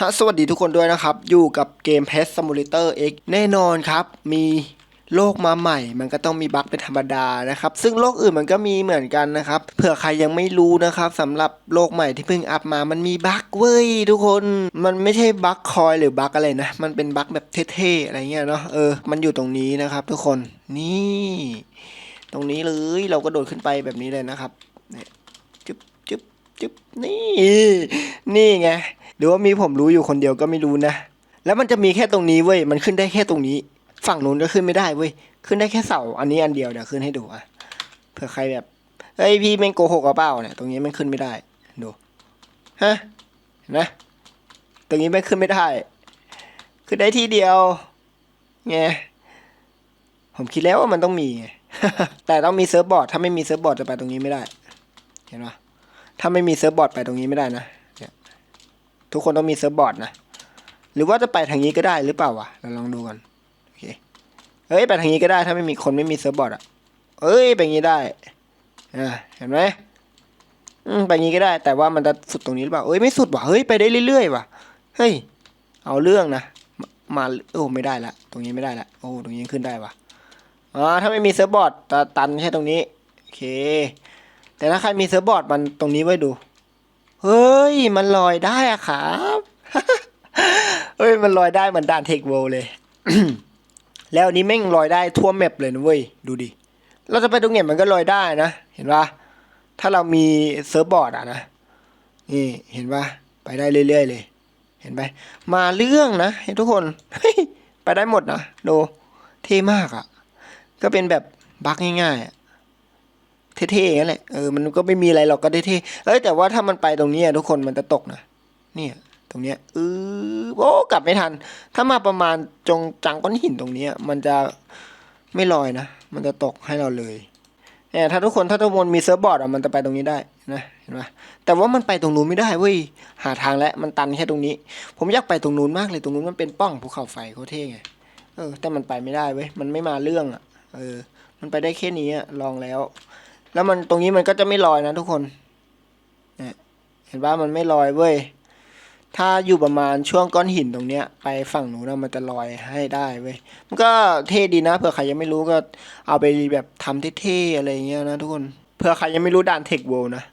ฮะสวัสดีทุกคนด้วยนะครับ อยู่กับเกม Pest Simulator X แน่นอนครับ มีโลกมาใหม่ มันก็ต้องมีบั๊กเป็นธรรมดานะครับ ซึ่งโลกอื่นมันก็มีเหมือนกันนะครับ เผื่อใครยังไม่รู้นะครับสำหรับโลกใหม่ที่เพิ่งอัพมา มันมีบั๊กเว้ยทุกคน มันไม่ใช่บั๊กคอยหรือบั๊กอะไรนะ มันเป็นบั๊กแบบเท่ๆอะไรเงี้ยเนาะ เออ มันอยู่ตรงนี้นะครับ ทุกคน นี่ ตรงนี้เลยเราก็โดดขึ้นไปแบบนี้เลยนะครับ เนี่ย จึ๊บจึ๊บจึ๊บนี่ นี่ไง หรือว่ามีผมรู้อยู่คนเดียวก็ไม่รู้นะ แล้วมันจะมีแค่ตรงนี้เว้ย มันขึ้นได้แค่ตรงนี้ ฝั่งนู้นก็ขึ้นไม่ได้เว้ย ขึ้นได้แค่เสา อันนี้อันเดียวเดี๋ยวขึ้นให้ดูอะ เผื่อใครแบบ เฮ้ยพี่แม่งโกหกเปล่าเนี่ย ตรงนี้มันขึ้นไม่ได้ ดู ฮะ เห็นไหมตรงนี้ไม่ขึ้นไม่ได้ ขึ้นได้ที่เดียว ไง ผมคิดแล้วว่ามันต้องมี แต่ต้องมีเซิร์ฟบอร์ด ถ้าไม่มีเซิร์ฟบอร์ดจะไปตรงนี้ไม่ได้ เห็นปะถ้าไม่มีเซิร์ฟบอร์ดไปตรงนี้ไม่ได้นะ ทุกคนต้องมีเซิร์ฟบอร์ดนะ หรือว่าจะไปทางนี้ก็ได้หรือเปล่าวะเราลองดูกันโอเคเฮ้ยไปทางนี้ก็ได้ถ้าไม่มีคนไม่มีเซิร์ฟบอร์ดอะเอ้ยไปงี้ได้อ่าเห็นไหมอืมไปงี้ก็ได้ แต่ว่ามันจะสุดตรงนี้หรือเปล่าเอ้ยไม่สุดว่ะเฮ้ยไปได้เรื่อยๆว่ะเฮ้ยเอาเรื่องนะมาโอ้ไม่ได้ละตรงนี้ไม่ได้ละโอ้ตรงนี้ยังขึ้นได้ว่ะอ่าถ้าไม่มีเซิร์ฟบอร์ดตันแค่ตรงนี้โอเค แต่ถ้าใครมีเซิร์ฟบอร์ดมันตรงนี้ไว้ดู เฮ้ย มันลอยได้อะครับเฮ้ย มันลอยได้เหมือนด่านเทคโวเลย แล้วนี้แม่งลอยได้ทั่วแมปเลยนะเว้ย ดูดิ เราจะไปตรงไหนมันก็ลอยได้นะ เห็นปะถ้าเรามีเซิร์ฟบอร์ดอะนะ นี่ เห็นปะไปได้เรื่อยๆเลย เห็นไหมมาเรื่องนะเห็นทุกคน ไปได้หมดนะ ดู เท่มากอะก็เป็นแบบบักง่ายๆอะ เท่ๆงนั้นแหละเออมันก็ไม่มีอะไรหรอกก็เท่ๆเอ้ยแต่ว่าถ้ามันไปตรงนี้อะทุกคนมันจะตกนะเนี่ยตรงเนี้ยเออโอ้กลับไม่ทัน ถ้ามาประมาณจงจังก้อนหินตรงเนี้ยมันจะไม่ลอยนะ มันจะตกให้เราเลยเนี่ยถ้าทุกคนถ้าทุกคนมีเซิร์ฟบอร์ดอะมันจะไปตรงนี้ได้นะเห็นปะแต่ว่ามันไปตรงนู้นไม่ได้เว้ยหาทางแล้วมันตันแค่ตรงนี้ ผมอยากไปตรงนู้นมากเลยตรงนู้นมันเป็นป้องภูเขาไฟเขาเท่ไงเออแต่มันไปไม่ได้เว้ยมันไม่มาเรื่องอะเออมันไปได้แค่นี้อะลองแล้ว แล้วมันตรงนี้มันก็จะไม่ลอยนะทุกคนเห็นว่ามันไม่ลอยเว้ย ถ้าอยู่ประมาณช่วงก้อนหินตรงเนี้ย ไปฝั่งหนูนะมันจะลอยให้ได้เว้ย มันก็เท่ดีนะ เผื่อใครยังไม่รู้ก็เอาไปแบบทำเท่ๆอะไรเงี้ยนะทุกคน เผื่อใครยังไม่รู้ด่านเทคเวิลด์นะ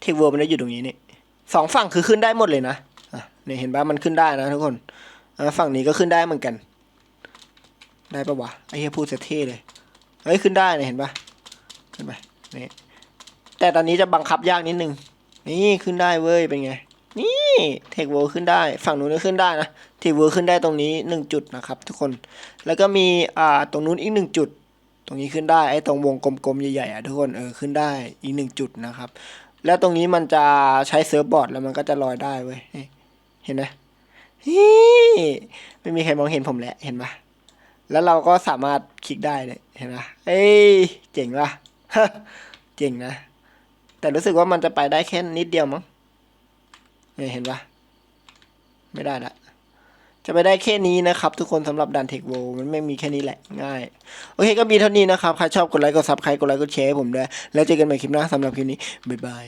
เทคเวิลด์มันจะอยู่ตรงนี้นี่สองฝั่งคือขึ้นได้หมดเลยนะอะเนี่ยเห็นว่ามันขึ้นได้นะทุกคนอะฝั่งนี้ก็ขึ้นได้เหมือนกัน ได้ปะวะไอ้เฮียพูดเสเท่เลย เฮ้ยขึ้นได้เนี่ยเห็นปะ ขึ้นไปนี่แต่ตอนนี้จะบังคับยากนิดนึง นี่ขึ้นได้เว้ยเป็นไง นี่เทคเวิร์ขึ้นได้ ฝั่งนู้นก็ขึ้นได้นะเทคเวิร์ขึ้นได้ตรงนี้หนึ่งจุดนะครับ ทุกคนแล้วก็มีอ่าตรงนู้นอีกหนึ่งจุด ตรงนี้ขึ้นได้ไอ้ตรงวงกลมๆใหญ่ๆอะทุกคนเออขึ้นได้อีกหนึ่งจุดนะครับ แล้วตรงนี้มันจะใช้เซิร์ฟบอร์ดแล้วมันก็จะลอยได้เว้ยเห็นไหมไม่มีใครมองเห็นผมแหละเห็นปะแล้วเราก็สามารถคลิกได้เลยเห็นปะเอ้ยเจ๋งว่ะ เจ๋งนะ แต่รู้สึกว่ามันจะไปได้แค่นิดเดียวมั้งเนี่ยเห็นปะไม่ได้ละจะไปได้แค่นี้นะครับ ทุกคนสำหรับดันเทคโวมันไม่มีแค่นี้แหละง่าย โอเคก็มีเท่านี้นะครับ ใครชอบกดไลค์กดซับใครกดไลค์กดแชร์ผมด้วย แล้วเจอกันใหม่คลิปหน้าสำหรับคลิปนี้ บ๊ายบาย